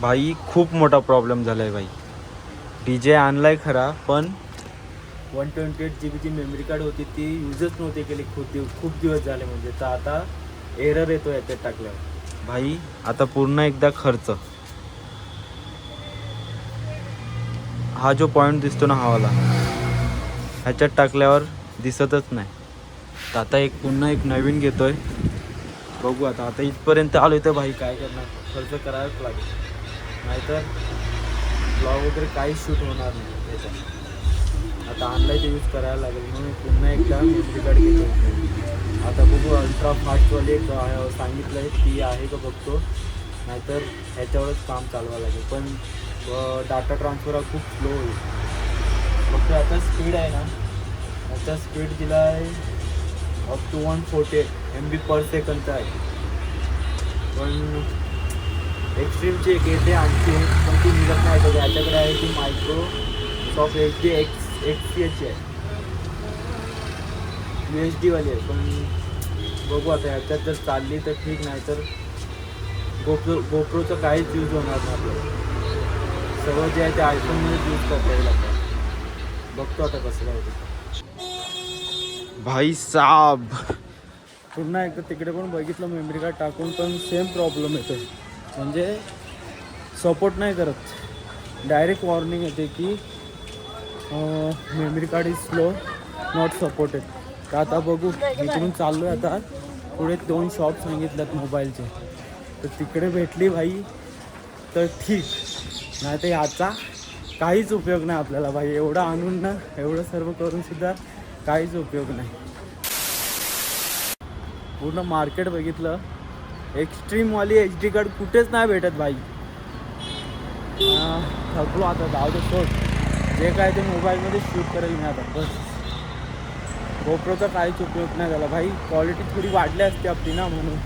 भाई खूप मोठा प्रॉब्लेम झाला आहे भाई. डी जे आणलाय खरा पण वन ट्वेंटी एट जी बीची मेमरी कार्ड होती ती यूजच नव्हती केली. खूप दिवस खूप दिवस झाले म्हणजे. तर आता एरर येतो याच्यात टाकल्यावर. भाई आता पूर्ण एकदा खर्च. हा जो पॉईंट दिसतो ना हा वाला. ह्याच्यात टाकल्यावर दिसतच नाही. तर आता एक पुन्हा एक नवीन घेतोय. बघू आता. आता इथपर्यंत आलो तर भाई काय करणार? खर्च करावाच लागेल. नाहीतर ब्लॉग वगैरे काहीच शूट होणार नाही त्याच्यात. आता ऑनलाईन यूज करायला लागेल. म्हणून पुन्हा एकदा मेमरी कार्ड घेतो आता बघू अल्ट्रा फास्टवाली एक सांगितलं आहे ती आहे का बघतो. नाहीतर ह्याच्यावरच काम चालवावं लागेल. पण डाटा ट्रान्सफर हा खूप स्लो होईल फक्त आता स्पीड आहे ना. आता स्पीड दिला आहे up to one forty M B per सेकंडचा आहे. पण एक्स्ट्रीमची एक येते आणखी एक, पण ती निघत नाही. तर याच्याकडे आहे ती micro H D X X P H आहे. यू एच डीवाली आहे. पण बघू आता याच्यात जर चालली तर ठीक नाही तर गोप्रो गोप्रोचं काहीच यूज होणार नाही आपल्याला. सर्व जे आहे ते आयफोनमध्येच यूज करता येईल आपल्याला. बघतो आता कसं काय होतं. भाई साब पुन्हा एकदा तिकडे पण बघितलं मेमरी कार्ड टाकून पण सेम प्रॉब्लेम येतो म्हणजे सपोर्ट नाही करत. डायरेक्ट वॉर्निंग येते की memory card is slow not supported तर आता बघू इकडून चाललो आहे आता. पुढे दोन शॉप सांगितल्यात मोबाईलचे तर तिकडे भेटली भाई तर ठीक. नाही तर याचा काहीच उपयोग नाही आपल्याला भाई. एवढं आणून ना एवढं सर्व करून सुद्धा काहीच उपयोग नाही. पूर्ण मार्केट बघितलं एक्स्ट्रीमवाली एच डी कार्ड कुठेच नाही भेटत भाई. थकलो आता जाऊ दे सोड. जे काय ते मोबाईलमध्ये शूट करेल मी आता बस. गोप्रोचा काहीच उपयोग नाही झाला भाई. क्वालिटी थोडी वाढली असते आपली ना म्हणून.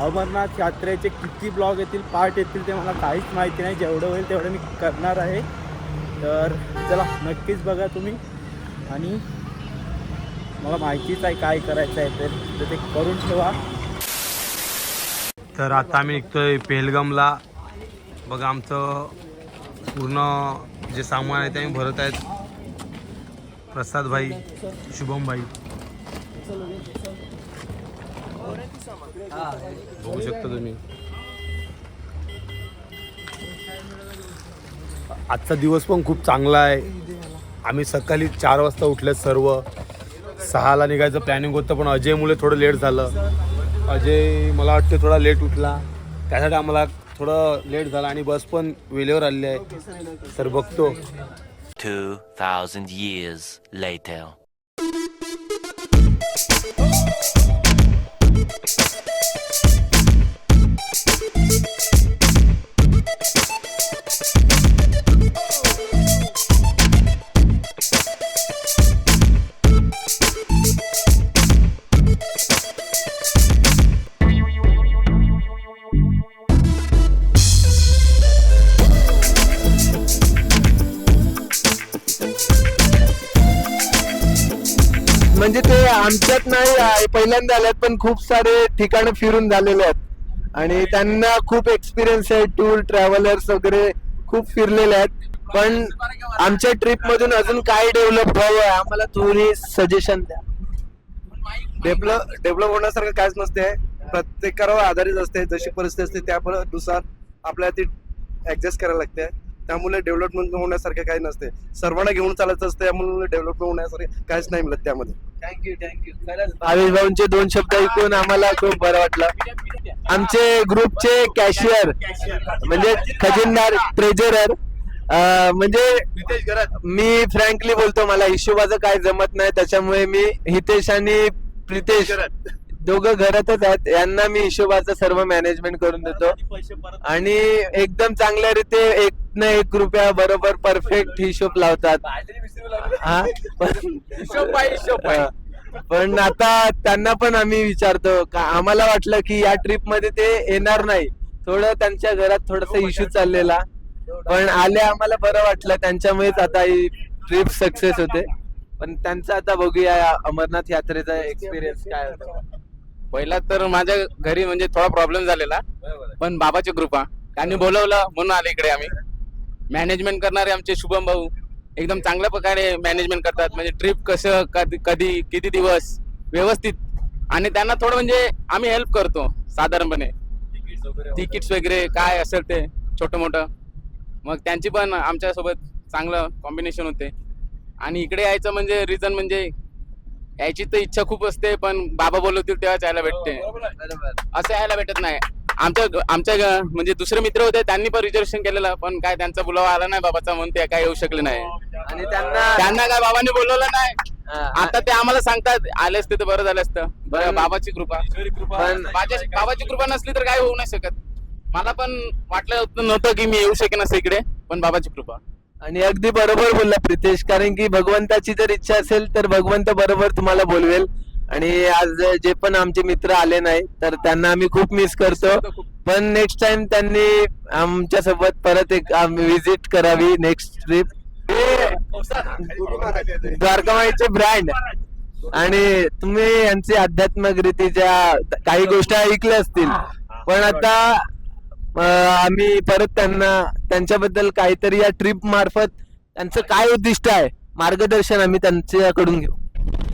अमरनाथ यात्रेचे किती ब्लॉग येतील पार्ट येतील ते मला काहीच माहिती नाही. जेवढं होईल तेवढं मी करणार आहे. तर चला नक्कीच बघा तुम्ही. आणि मला माहितीच आहे काय करायचं आहे तर ते करून ठेवा. तर आता आम्ही निघतोय पेहलगामला. बघा आमचं पूर्ण जे सामान आहे ते आम्ही भरत आहेत. प्रसाद भाई शुभम भाई. बघू शकता तुम्ही. आजचा दिवस पण खूप चांगला आहे. आम्ही सकाळी चार वाजता उठले सर्व. सहाला निघायचं प्लॅनिंग होतं पण अजयमुळे थोडं लेट झालं. अजय मला वाटतं थोडा लेट उठला. त्यासाठी आम्हाला थोडं लेट झालं आणि बस पण वेळेवर आलेली आहे. तर बघतो. 2,000 years later. म्हणजे ते आमच्यात नाही आहे, पहिल्यांदा आल्यात पण खूप सारे ठिकाण फिरून झालेले आहेत. आणि त्यांना खूप एक्सपिरियन्स आहे टूर ट्रॅव्हलर्स वगैरे खूप फिरलेले आहेत. पण आमच्या ट्रिप मधून अजून काय डेव्हलप व्हावं आम्हाला थोडी सजेशन द्या. डेव्हलप डेव्हलप होण्यासारखं काहीच नसते. प्रत्येकावर आधारित असते. जशी परिस्थिती असते त्यानुसार आपल्याला ती ऍडजस्ट करायला लागते. त्यामुळे डेव्हलपमेंट होण्यासारखं काही नसते. सर्वांना घेऊन चालायचं असतं त्यामुळे डेव्हलपमेंट होण्यासारखं काहीच नाही मिळत त्यामध्ये. थँक्यू थँक्यू भाऊंचे दोन शब्द ऐकून आम्हाला खूप बरं वाटलं. आमचे ग्रुपचे कॅशियर म्हणजे खजिनदार ट्रेजरर म्हणजे मी फ्रँकली बोलतो मला हिशोबाचं काय जमत नाही त्याच्यामुळे मी हितेश आणि प्रितेश दोघं घरातच आहेत. यांना मी हिशोबाचं सर्व मॅनेजमेंट करून देतो. आणि एकदम चांगल्या रीते एक ना एक रुपया बरोबर परफेक्ट हिशोब लावतात. हा? पण-. पण आता त्यांना पण आम्ही विचारतो का आम्हाला वाटलं की या ट्रिपमध्ये ते येणार नाही. थोडं त्यांच्या घरात थोडस इश्यू चाललेला. पण आले आम्हाला बरं वाटलं. त्यांच्यामुळेच आता ही ट्रिप सक्सेस होते. पण त्यांचा आता बघूया अमरनाथ यात्रेचा एक्सपिरियन्स काय होतो. पहिला तर माझ्या घरी म्हणजे थोडा प्रॉब्लेम झालेला. पण बाबाची कृपा. त्यांनी बोलवलं म्हणून आले इकडे आम्ही. मॅनेजमेंट करणारे आमचे शुभम भाऊ. एकदम चांगल्या प्रकारे मॅनेजमेंट करतात. म्हणजे ट्रिप कसं कधी कधी किती दिवस व्यवस्थित. आणि त्यांना थोडं म्हणजे आम्ही हेल्प करतो साधारणपणे. तिकीट्स वगैरे काय असेल ते छोटं मोठं मग त्यांची पण आमच्यासोबत चांगलं कॉम्बिनेशन होते. आणि इकडे यायचं म्हणजे रिझन म्हणजे यायची तर इच्छा खूप असते पण बाबा बोलवतील तेव्हाच यायला भेटते. असं यायला भेटत नाही. आमच्या आमच्या म्हणजे दुसरे मित्र होते त्यांनी पण रिझर्वेशन केलेलं पण काय त्यांचा बोलावा आला नाही बाबाचा म्हणून ते काय येऊ शकले नाही. आणि त्यांना त्यांना काय बाबांनी बोलवलं नाही. हा, आता ते आम्हाला सांगतात आले असते तर बरं झालं असतं. बरं बाबाची कृपा. पण माझ्या बाबाची कृपा नसली तर काय होऊ नाही शकत. मला पण वाटलं होतं- नव्हतं की मी येऊ शकेन असं इकडे पण बाबाची कृपा. आणि अगदी बरोबर बोलला प्रितेश. कारण की भगवंताची जर इच्छा असेल तर भगवंत बरोबर तुम्हाला बोलवेल. आणि आज जे पण आमचे मित्र आले नाही तर त्यांना आम्ही खूप मिस करतो. पण नेक्स्ट टाइम त्यांनी आमच्यासोबत परत एक विजिट करावी नेक्स्ट ट्रिप द्वारकामाईचे ब्रँड आणि तुम्ही यांची आध्यात्मिक रीतीच्या काही गोष्टी ऐकल्या असतील. पण आता आम्ही परत त्यांना त्यांच्याबद्दल काहीतरी या ट्रिप मार्फत त्यांचं काय उद्दिष्ट आहे मार्गदर्शन आम्ही त्यांच्याकडून घेऊ.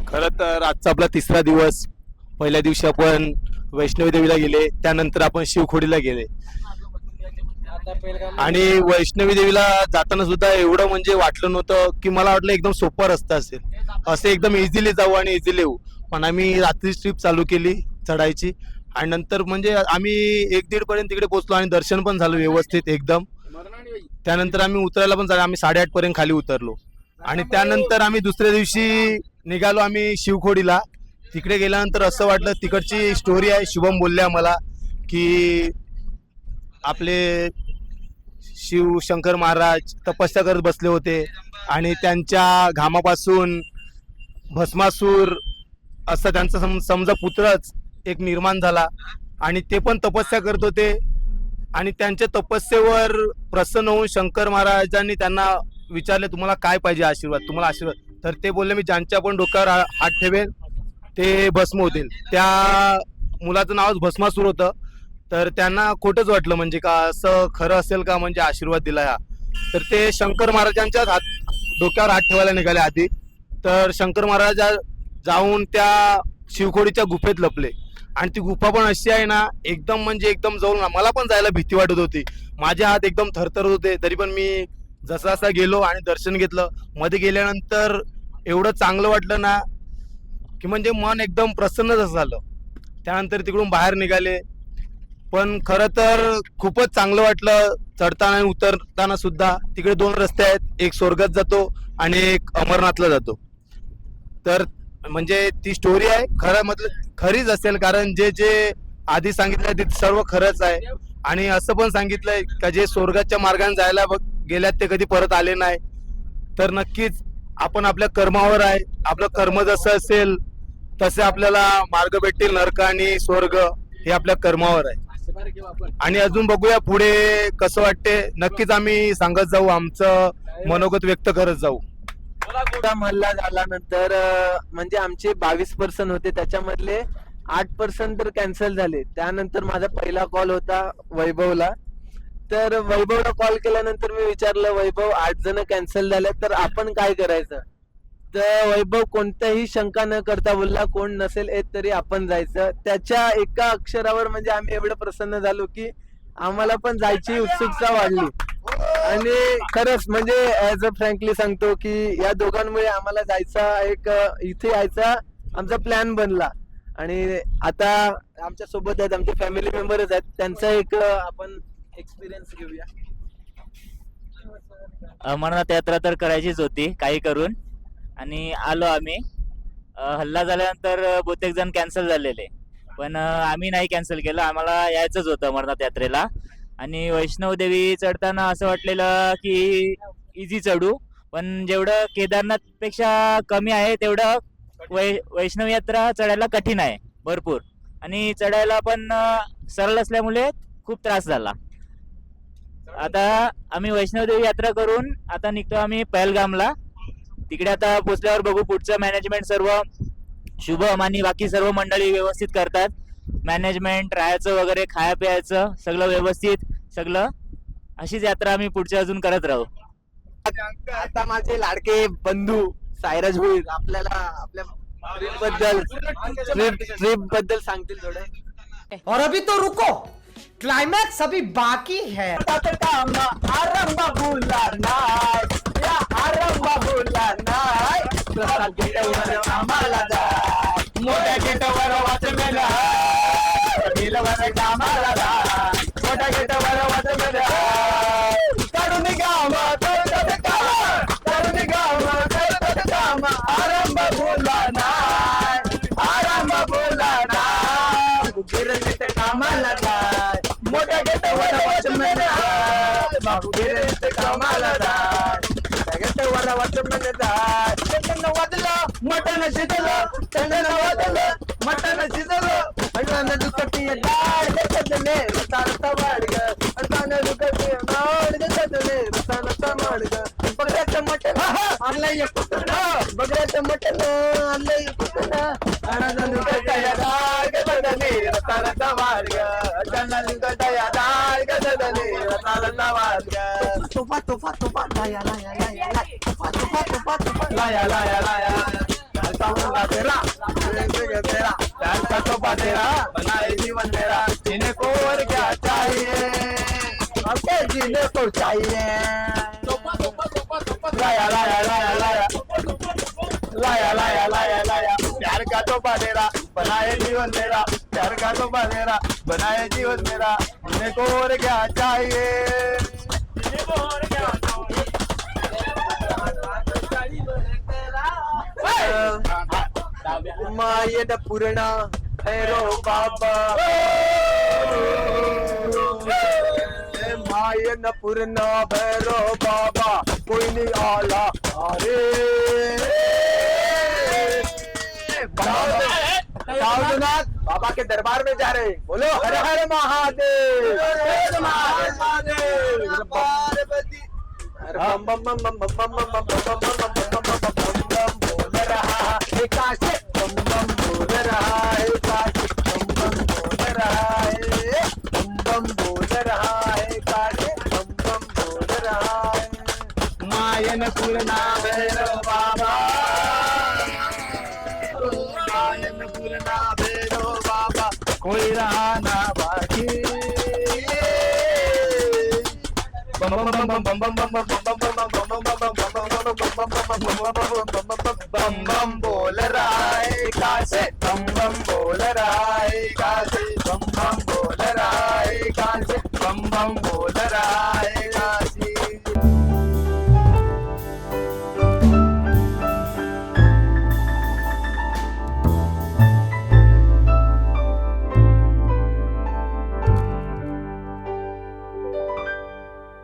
खरं तर आजचा आपला तिसरा दिवस. पहिल्या दिवशी आपण वैष्णवी देवीला गेले त्यानंतर आपण शिवखोडीला गेले. आणि वैष्णवी देवीला जाताना सुद्धा एवढं म्हणजे वाटलं नव्हतं की मला वाटलं एकदम सोपा रस्ता असेल. असे एकदम इझिली जाऊ आणि इझिली येऊ. पण आम्ही रात्री ट्रिप चालू केली चढायची. आणि नंतर म्हणजे आम्ही एक दीड पर्यंत तिकडे पोहोचलो आणि दर्शन पण झालं व्यवस्थित एकदम. त्यानंतर आम्ही उतरायला पण झालं. आम्ही साडेआठ पर्यंत खाली उतरलो. आणि त्यानंतर आम्ही दुसऱ्या दिवशी निघालो आम्ही शिवखोडीला. तिकडे गेल्यानंतर असं वाटलं तिकडची स्टोरी आहे. शुभम बोलल्या मला की आपले शिव शंकर महाराज तपस्या करत बसले होते. आणि त्यांच्या घामापासून भस्मासूर असं त्यांचा सम समजा पुत्रच एक निर्माण झाला. आणि ते पण तपस्या करत होते. आणि त्यांच्या तपस्येवर प्रसन्न होऊन शंकर महाराजांनी त्यांना विचारले तुम्हाला काय पाहिजे आशीर्वाद? तुम्हाला आशीर्वाद तर ते बोलले मी ज्यांच्या पण डोक्यावर हात ठेवेल ते भस्म होतील. त्या मुलाचं नावच भस्मासूर होतं. तर त्यांना खोटंच वाटलं म्हणजे का असं खरं असेल का म्हणजे आशीर्वाद दिला हा तर ते शंकर महाराजांच्याच हात डोक्यावर हात ठेवायला निघाले आधी. तर शंकर महाराज जाऊन त्या शिवखोडीच्या गुफेत लपले. आणि ती गुफा पण अशी आहे ना एकदम म्हणजे एकदम जाऊन मला पण जायला भीती वाटत होती. माझे हात एकदम थरथरत होते. तरी पण मी जसा जसा गेलो आणि दर्शन घेतलं मध्ये गेल्यानंतर एवढं चांगलं वाटलं ना की म्हणजे मन एकदम प्रसन्न जसं झालं. त्यानंतर तिकडून बाहेर निघाले. पण खरं तर खूपच चांगलं वाटलं. चढताना आणि उतरताना सुद्धा. तिकडे दोन रस्ते आहेत. एक स्वर्गात जातो आणि एक अमरनाथला जातो. तर म्हणजे ती स्टोरी आहे. खरं मतलब खरीच असेल कारण जे जे आधी सांगितलं ते सर्व खरंच आहे. आणि असं पण सांगितलंय का जे स्वर्गाच्या मार्गाने जायला बघ गेल्यात ते कधी परत आले नाही. तर नक्कीच आपण आपल्या कर्मावर आहे. आपलं कर्म जसं असेल तसे आपल्याला मार्ग भेटतील नरक आणि स्वर्ग हे आपल्या कर्मावर आहे. आणि अजून बघूया पुढे कसं वाटते. नक्कीच आम्ही सांगत जाऊ आमचं मनोगत व्यक्त करत जाऊ. आता मल्ला झाल्यानंतर म्हणजे आमचे बावीस पर्सन होते. त्याच्यामधले आठ पर्सन तर कॅन्सल झाले. त्यानंतर माझा पहिला कॉल होता वैभवला. तर वैभवला कॉल केल्यानंतर मी विचारलं वैभव आठ जण कॅन्सल झाले तर आपण काय करायचं? तर वैभव कोणत्याही शंका न करता बोलला कोण नसेल येत तरी आपण जायचं. त्याच्या एका अक्षरावर म्हणजे आम्ही एवढं प्रसन्न झालो की आम्हाला पण जायची उत्सुकता वाढली. आणि खरंच म्हणजे ऍज अ फ्रँकली सांगतो की या दोघांमुळे आम्हाला जायचा एक इथे यायचा आमचा प्लॅन बनला. आणि आता आमच्यासोबत आहेत आमचे फॅमिली मेंबरच आहेत. त्यांचा एक आपण एक्सपिरियन्स घेऊया. अमरनाथ यात्रा तर करायचीच होती काही करून. आणि आलो आम्ही. अ, हल्ला झाल्यानंतर बहुतेक जण कॅन्सल झालेले. पण अ, आम्ही नाही कॅन्सल केलं. आम्हाला यायचंच होतं अमरनाथ यात्रेला. आणि वैष्णव देवी चढताना असं वाटलेलं की इझी चढू. पण जेवढं केदारनाथपेक्षा कमी आहे तेवढं वै वैष्णव यात्रा चढायला कठीण आहे भरपूर. आणि चढायला पण सरळ असल्यामुळे खूप त्रास झाला. आता आम्ही वैष्णवदेवी यात्रा करून आता निघतो आम्ही पहलगामला. तिकडे आता पोचल्यावर बघू पुढचं मॅनेजमेंट सर्व. शुभम आणि बाकी सर्व मंडळी व्यवस्थित करतात. मॅनेजमेंट राहायचं वगैरे खाया प्यायचं सगळं व्यवस्थित सगळं. अशीच यात्रा आम्ही पुढच्या अजून करत राहू. आता माझे लाडके बंधू सायराज भोईर आपल्याला आपल्या ट्रिपबद्दल ट्रिप ट्रिपबद्दल सांगतील थोडं. और अभी तो रुको। क्लाइमैक्स अभी बाकी है। आरंभ भुला नाय या आरंभ भुला नाय प्रसाद गेटवर आम्हाला जाय मोठ्या गेटवर वाचमेल వర కామాలరా కోట గిట్ట వర వదమరా తరుణి గామ తరుణి గామ తరుణి గామ తరుణి గామ ఆరంభ భూలనా ఆరంభ భూలనా గిరిగిట్ట కామాలరా మోట గిట్ట వర వదమరా బాబు గిరిగిట్ట కామాలరా జగట్ట వర వదమరా చెట్టన వదల మటన శిథల చెందన వదల దాడుగలే రసనత వాడుగా అంటాను కట్టి దాడుగలే రసనత వాడుగా బగ్రత మటన్ అల్లయ్య పుట్టనా బగ్రత మటన్ అల్లయ్య పుట్టనా అడదను కట్టయ దాడుగలే రసనత వాడుగా అంటాను కట్టయ దాడుగలే రసనత వాడుగా తుఫా తుఫా తుఫా లాయ లాయ లాయ తుఫా తుఫా తుఫా తుఫా లాయ లాయ లాయ का तेरा बनाए जीवन मेरा। जीने को और क्या चाहिए? आपके जीने को चाहिए। लाया लाया लाया लाया। लाया लाया लाया लाया। प्यार का तोहफा तेरा बनाए जीवन मेरा। प्यार का तोहफा तेरा बनाए जीवन मेरा। जीने को और क्या चाहिए? मायन पूर्ण भैरो बाबा। मायन पूर्ण भैरो बाबा कोई नहीं आला। अरे। साधुनाथ बाबा के दरबार में जा रहे। बोलो हर हर महादेव। हर महादेव। ప్రేమ కులనాభైరవ బాబా ఆయన కులనాభైరవ బాబా కోయి రానా బాకి బం బం బోల రాయ్ కాసే